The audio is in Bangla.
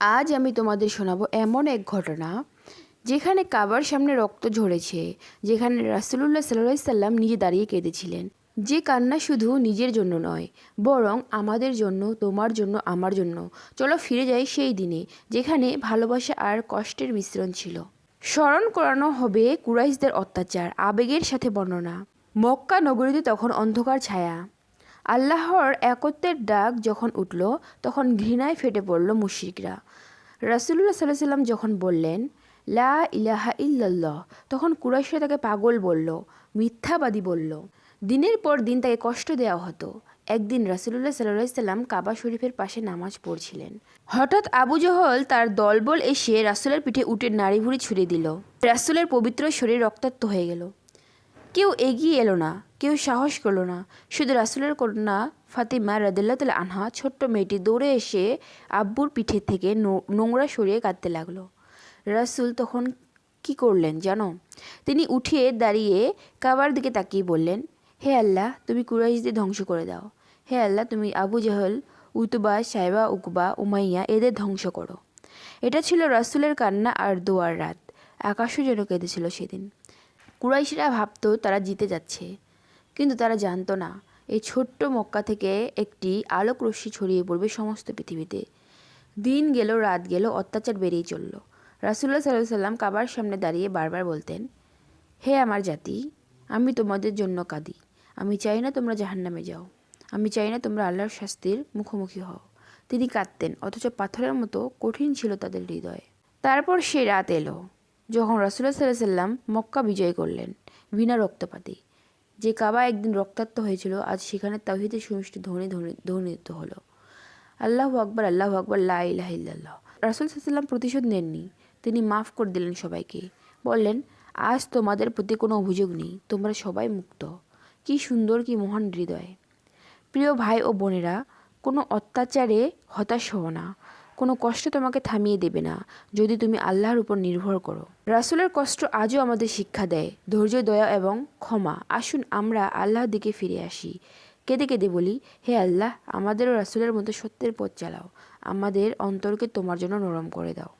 আজ আমি তোমাদের শোনাবো এমন এক ঘটনা যেখানে কাবার সামনে রক্ত ঝরেছে, যেখানে রাসুলুল্লাহ সাল্লাহ সাল্লাম নিজে দাঁড়িয়ে কেঁদেছিলেন। যে কান্না শুধু নিজের জন্য নয়, বরং আমাদের জন্য, তোমার জন্য, আমার জন্য। চলো ফিরে যাই সেই দিনে, যেখানে ভালোবাসা আর কষ্টের মিশ্রণ ছিল। স্মরণ করানো হবে কুরাইশদের অত্যাচার, আবেগের সাথে বর্ণনা। মক্কা নগরীতে তখন অন্ধকার ছায়া। আল্লাহর একত্বের ডাক যখন উঠল, তখন ঘৃণায় ফেটে পড়ল মুশরিকরা। রাসুল্লাহ সাল্লাহ সাল্লাম যখন বললেন, লা ইলাহা ইল্লাল্লাহ তখন কুরাইশরা তাকে পাগল বলল, মিথ্যাবাদী বলল। দিনের পর দিন তাকে কষ্ট দেওয়া হতো। একদিন রাসুলুল্লাহ সাল্লাহ সাল্লাম কাবা শরীফের পাশে নামাজ পড়ছিলেন। হঠাৎ আবু জহল তার দলবল এসে রাসুলের পিঠে উটের নাড়ি ভুড়ি ছুড়ে দিল। রাসুলের পবিত্র শরীর রক্তাক্ত হয়ে গেল। কেউ এগিয়ে এলো না, কেউ সাহস করল না। শুধু রাসুলের কন্যা ফাতিমা রাদিল্লাহ তাল আনহা ছোট্ট মেয়েটি দৌড়ে এসে আব্বুর পিঠে থেকে নোংরা সরিয়ে কাঁদতে লাগল। রাসুল তখন কি করলেন জানো? তিনি উঠিয়ে দাঁড়িয়ে কাবার দিকে তাকিয়ে বললেন, হে আল্লাহ, তুমি কুরাইশদের ধ্বংস করে দাও। হে আল্লাহ, তুমি Abu Jahl, Utba, Saiba, Uqba, Umayya এদের ধ্বংস করো। এটা ছিল রাসুলের কান্না আর দোয়ার রাত। আকাশও যেন কেঁদেছিল সেদিন। কুরাইশরা ভাবত তারা জিতে যাচ্ছে। কিন্তু তারা জানতো না, এই ছোট্ট মক্কা থেকে একটি আলোক রশ্মি ছড়িয়ে পড়বে সমস্ত পৃথিবীতে। দিন গেল, রাত গেল, অত্যাচার বেড়েই চলল। রাসুল্লাহ সাল্লাহ সাল্লাম কাবার সামনে দাঁড়িয়ে বারবার বলতেন, হে আমার জাতি, আমি তোমাদের জন্য কাঁদি। আমি চাই না তোমরা জাহান্নামে যাও। আমি চাই না তোমরা আল্লাহর শাস্তির মুখোমুখি হও। তিনি কাঁদতেন, অথচ পাথরের মতো কঠিন ছিল তাদের হৃদয়ে। তারপর সে রাত এলো। যখন রাসুল্লাহ সাল্লাহ সাল্লাম মক্কা বিজয় করলেন, বিনা রক্তপাতে, যে কাবা একদিন রক্তাক্ত হয়েছিল, আজ সেখানে তাহিদের সুমিষ্টি ধ্বনি ধ্বনি ধ্বনিত হলো। আল্লাহ আকবর আল্লাহ আকবর, লা ইলাহা ইল্লাল্লাহ। রাসুল সাল্লাম প্রতিশোধ নেননি। তিনি মাফ করে দিলেন সবাইকে। বললেন, আজ তোমাদের প্রতি কোনো অভিযোগ নেই, তোমরা সবাই মুক্ত। কি সুন্দর, কি মহান হৃদয়। প্রিয় ভাই ও বোনেরা, কোনো অত্যাচারে হতাশ হও না। কোনো কষ্ট তোমাকে থামিয়ে দেবে না, যদি তুমি আল্লাহর উপর নির্ভর করো। রাসুলের কষ্ট আজও আমাদের শিক্ষা দেয়। ধৈর্য, দয়া এবং ক্ষমা। আসুন আমরা আল্লাহর দিকে ফিরে আসি। কেঁদে কেঁদে বলি, হে আল্লাহ, আমাদেরও রাসুলের মতো সত্যের পথ চালাও। আমাদের অন্তরকে তোমার জন্য নরম করে দাও।